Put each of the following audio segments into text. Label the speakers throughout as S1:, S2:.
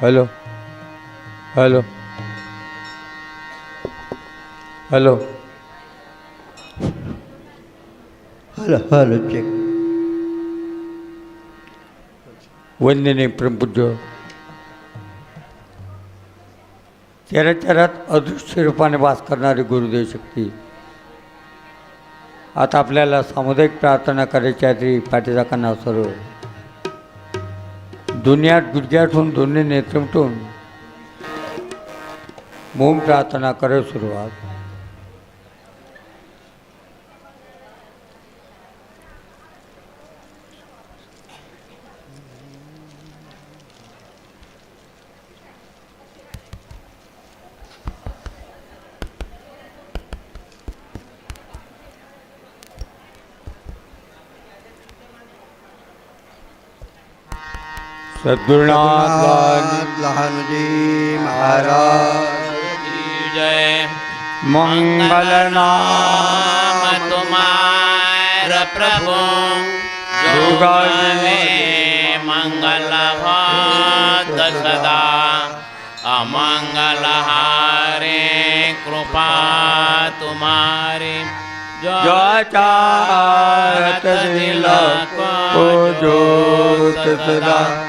S1: hello hello hello hello
S2: hello hello check
S1: वंदने परमपूज्य चेहऱ्या चेहऱ्यात अदृश्य रूपाने वास करणारी गुरुदेव शक्ती आता आपल्याला सामुदायिक प्रार्थना करायची आहे तरी पाठीचा काना सर्व दुनियात गुडघ्यातून दोन्ही नेत्रमटून मौन प्रार्थना करे सुरुवात
S3: સદગુણાત્મજી મહારાજ જય મંગલ નામ તુમાર પ્રભુ જુગલે મંગલ સદા અમંગલ હારે કૃપા તુમારી જાચારત દિલ કો સદા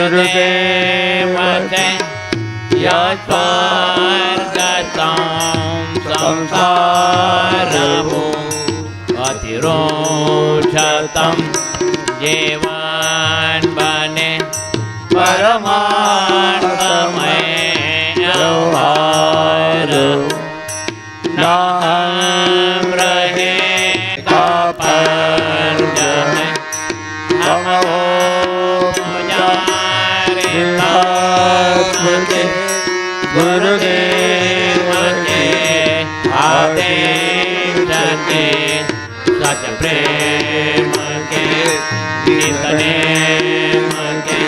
S3: गुरुदेव से यस्वर्गतं संसारभू अतिरोषतं जीवन सच प्रेम के नित नेम के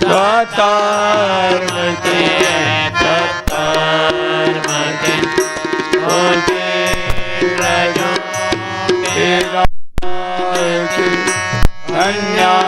S3: स्वधर्म के सत्कर्म के होते रजों के अन्याय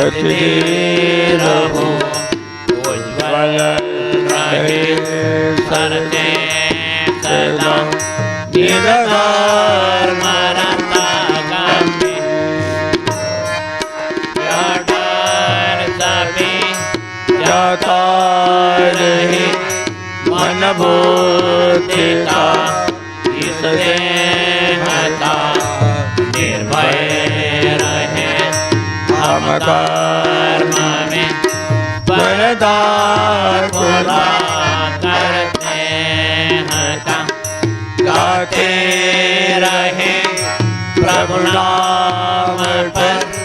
S3: કરતી રહો ઉજ્જવલ રહે સરતે સદા નિરધાર મરતા ગામે જટાર સભે જતા રહે મન ભૂતિતા નિર્ભય कर्म में वरदान खुदा करते हैं काम गाते रहे प्रभु नाम पर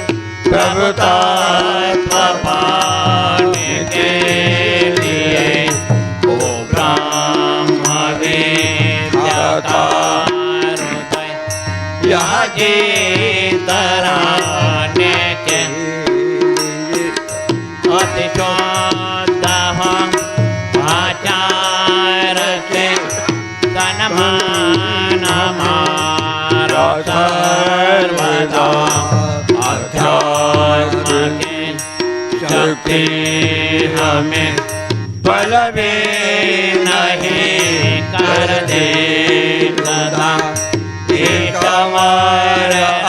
S3: भी हमें भी नहीं कर दे आत्मा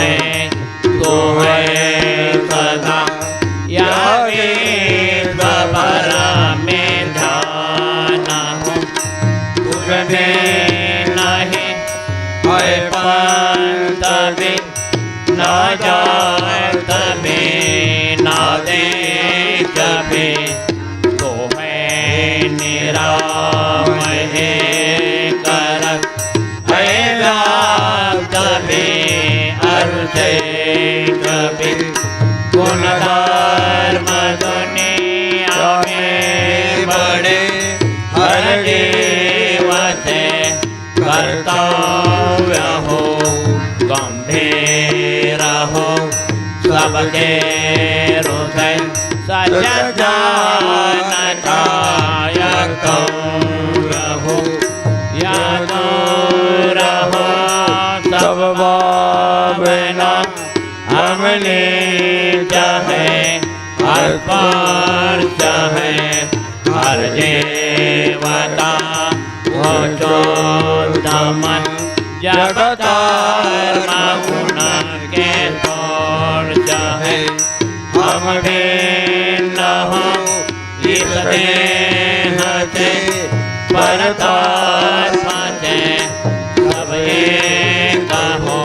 S3: ને કોવે कर्तव्य हो गंभीर हो सबके हृदय सजान कायक रहो याद रहो सब भावना हमने चाहे हर चोदमन जगतार गुण के तोड़ चाहे। हम न हो, इस देह से परतात्मा से सब एक हो,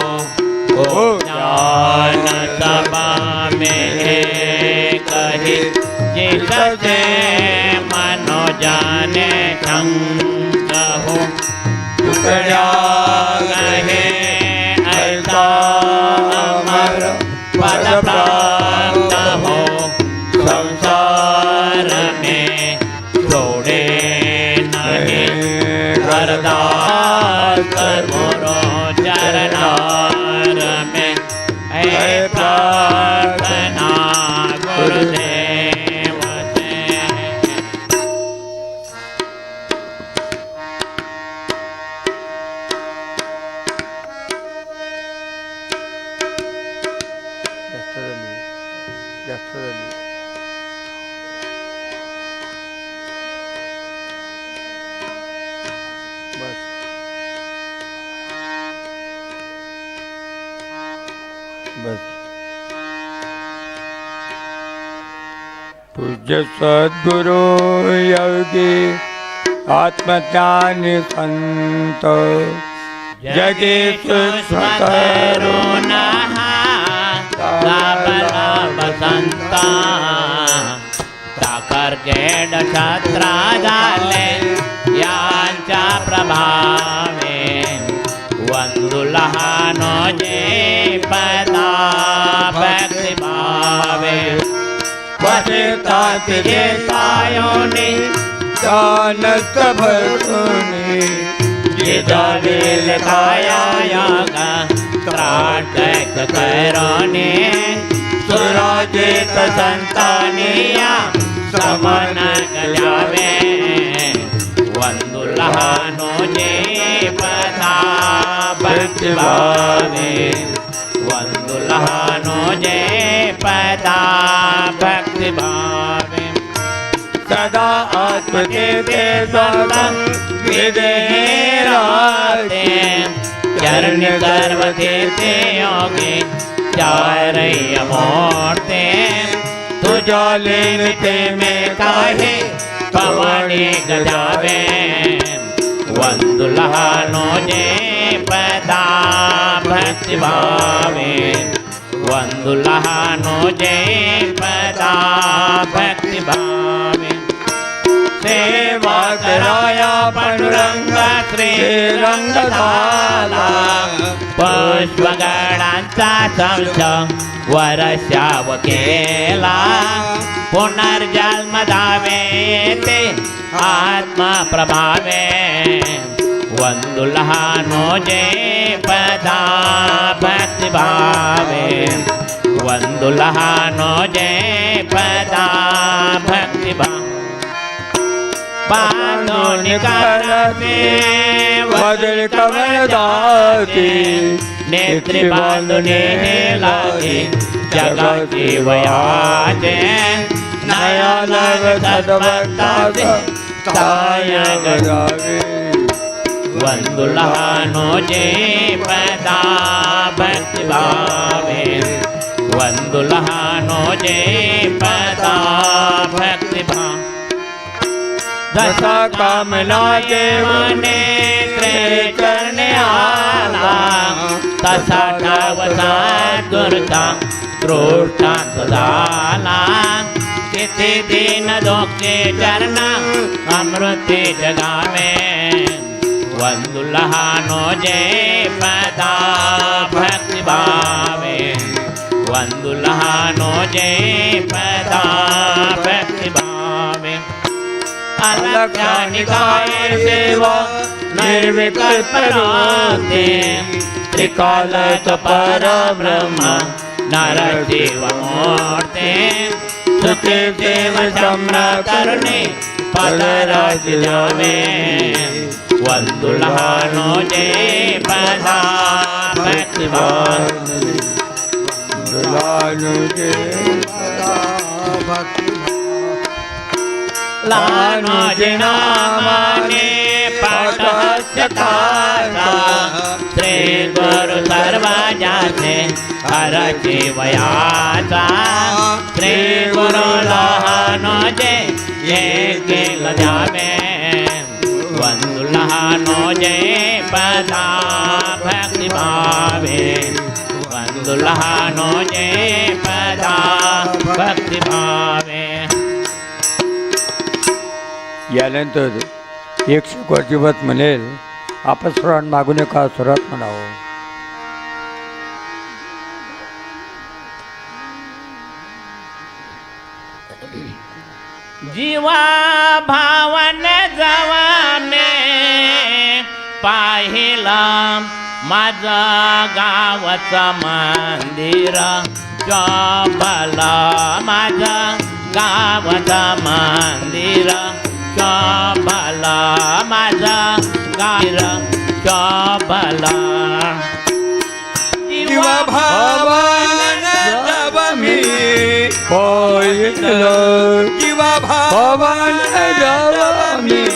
S3: ओ ज्ञान सभा में एक ही। जिससे मनो जाने शंक हो। ઉપડ્યા કહે
S1: અલકા અમર પદ પ્રા बस पूज्य सद्गुरु योगी, आत्मज्ञानी संत। जगे सूक्ष्म
S3: करुणः लाभला बसंता साखरखेड छत्रा झाले प्रभावे वंदू लहानो जे पदा
S1: માટે તાત
S3: જે તાયોની તાનત ભરતુની જે દાને લખાયા ત્રાટક કરોને સુરાજે સંતાનિયા સમન કલાવે ಒಂದು ಲಹಾನು ಜೇಪದಾವೆ ಒಂದು ಲಹಾನು ಜೇ भक्ति भावे सदा आत्मके स्वतं विदेराते चरण सर्वते ते योगे, चारय मूर्ते। तुझो लेनते में काहे, पवने गजावे। वंदु लहानो जे पदा भक्ति भावे వందులహాను జయ పదా భక్తి భావి సేవకరాయ పండురంగ శ్రీరంగధాలా पुष्पगणांचा चमच वर्षाव केला। पुनर्जन्म धावे ते आत्मा प्रभावे लहानो जे पदा भक्तिभावे वंदु लहानो जे पदा भक्तिभाव बांधून करते
S1: वदळ कमळ दाती
S3: नेत्री बांधून हे लागे जगाचे वयाचे नया नव सद्भक्ताचे ताय
S1: गजावे
S3: वंदु लहानो जे पदा भक्तिभावे वंदु लहानो जे पदा भक्तिभाव दशा कामना देवाने त्रे करणे आला। तसा ठावसा दुर्गा क्रोष्टांत झाला किती दिन धोके चरण अमृते जगावे। वंदु लहानो जय पदा भक्ति भावे। वंदु लहानो जे पदा भक्ति भावे। अलक्षणिकाय सेवा निर्विकल्प राते त्रिकालत परब्रह्म વંદુલાનો જય પધારત વંદુલાનો
S1: જય
S3: પધારત લાનો જનામાને પટસ્યકારા શ્રી ગુરુ સર્વજાને હર જીવયા શ્રી ગુરુ લાનો જય એક લજા जय पदा भक्ति भावे। बंधुलहानो पदा भक्ति भावे।
S1: यानंतर एक शुकर्जीवत म्हणेल आपण सुरात मागू नका सुरात म्हणावं.
S3: जीवा भावन जवाने पाहिला माझा गावाचा मंदिर. चॉबला माझा गावाचा मंदिर. चॉबला माझा गाईर चॉबला
S2: भवन भावान जब मी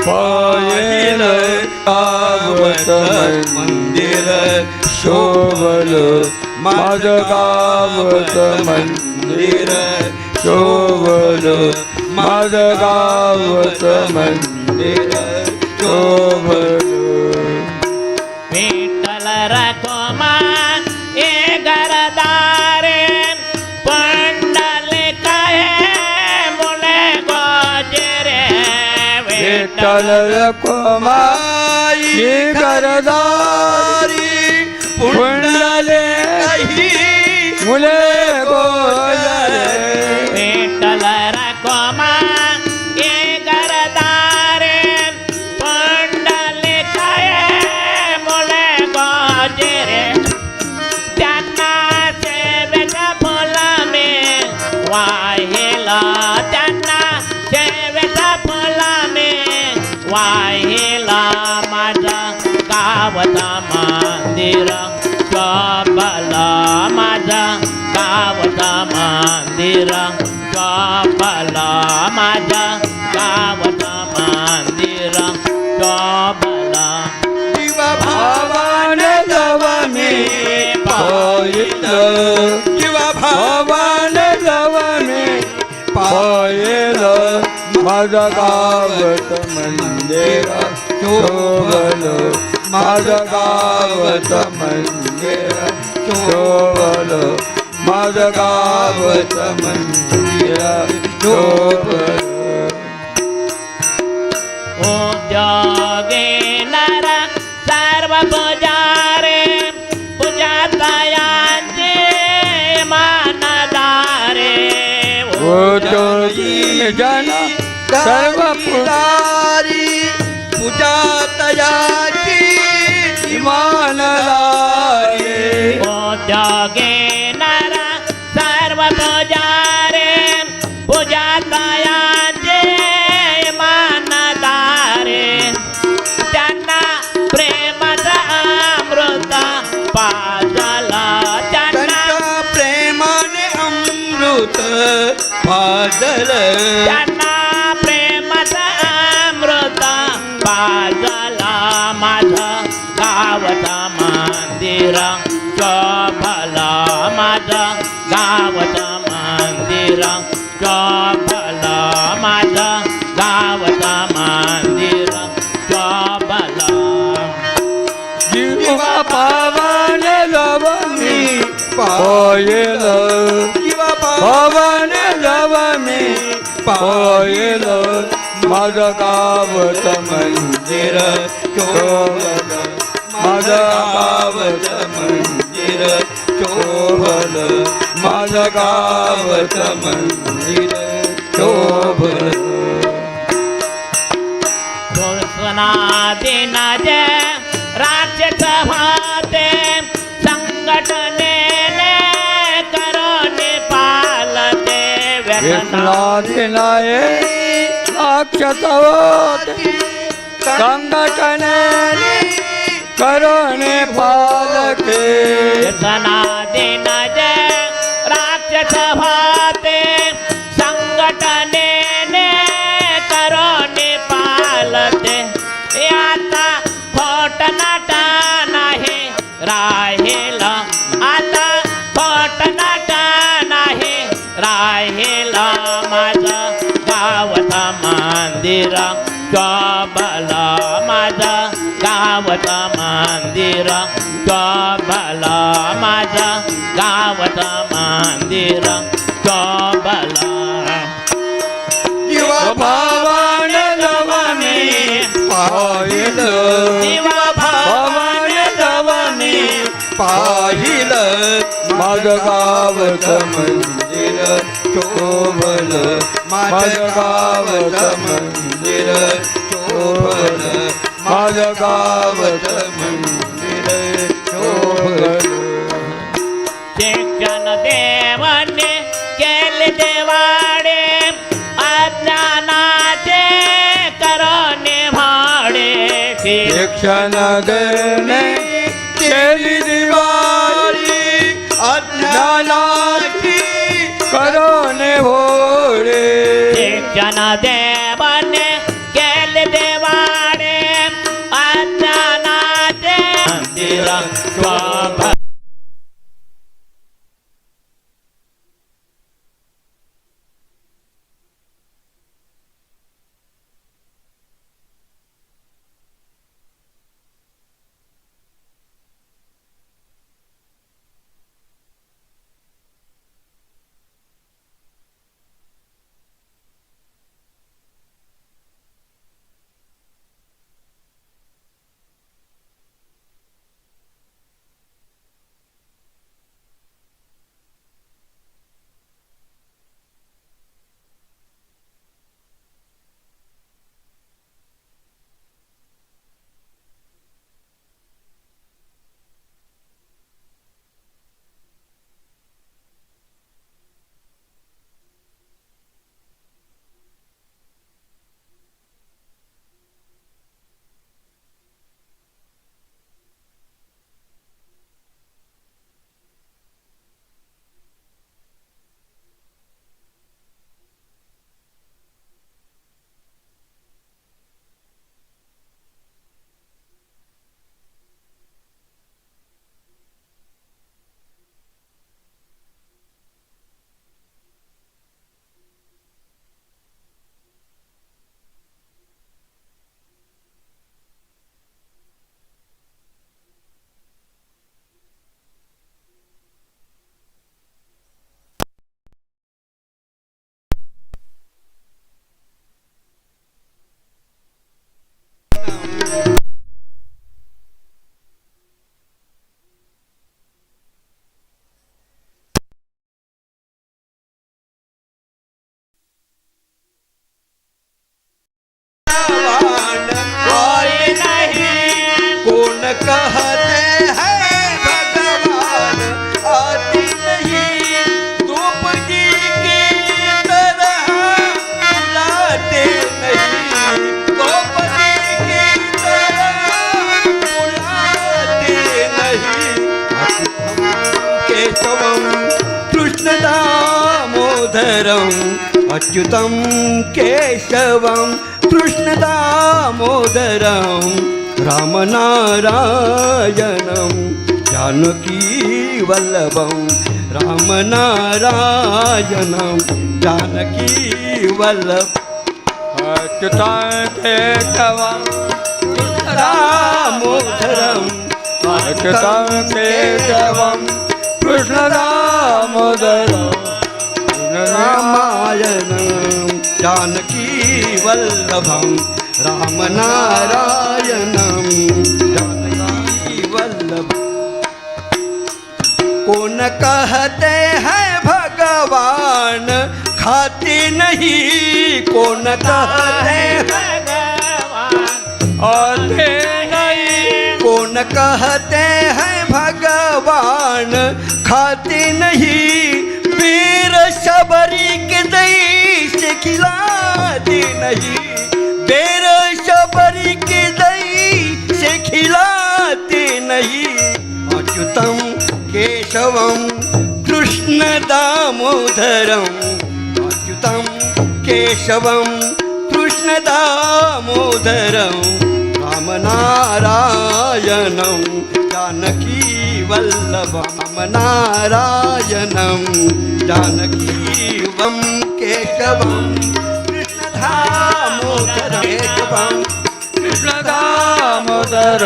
S1: पाहिलं.
S2: गावत मंदिर
S1: शोभल. माझं गावत मंदिर शोभल. माझं गावत मंदिर शोभल.
S3: विठ्ठल रखोमा ए गरदारे पंडले काय मुले गोजरे.
S1: विठ्ठल रखुमाई गरदारी पुंडले मुले
S3: शोभला
S2: जीवा
S1: भावान जवा मी भवान जवने पायल माझं गावत मंदिर शोभल। माझं गावत मंदिर शोभल। माझं गावत मंदिर शोभल। જન સર્વ
S2: पायल
S1: पवन
S2: जावा
S1: मी पायल माझं गावत
S2: मंदिर माझं गावत मंदिर चोभल माझं मंदिर
S3: चोभल देना दे
S1: नाय अक्षतवत संघटने करणे पालके
S3: जना देना जय राक्षस मंदिर शोभला माझं गावचं मंदिर शोभला माझं गावचं मंदिर शोभला.
S2: जीवा
S1: भवन लवमी
S2: पाहिल.
S3: जीवा
S1: भवन लवमी
S2: पाहिल. મગગાવત મંદિર શોભન મગગાવત મંદિર શોભન મગગાવત મંદિર શોભન ચેતન દેવને કેલ દેવાડે આજ્ઞાના છે કરને ભાડે શિક્ષણ દેવને ஜனதேவனே रामनारायणं जानकीवल्लभं रामनारायणं जानकीवल्लभे तवा
S1: रामोदरं केशवं कृष्णरामोदरं
S2: रामायणं जानकीवल्लभं रामनारायणम् जानकीवल्लभम् कौन कहते हैं भगवान? खाते नहीं। कौन कहते हैं कौन कहते हैं भगवान? खाते नहीं। वीर शबरी के दही से खिलाते नहीं। कृष्णदा मोदरं अत्युतं केशवं कृष्णदामोदरं रामनारायणं जानकीवल्लभं नारायणं जानकीवं केशवं कृष्णधामोदरं केशवं
S1: कृष्णदामोदर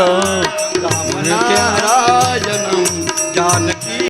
S2: रामनरायणं जानकी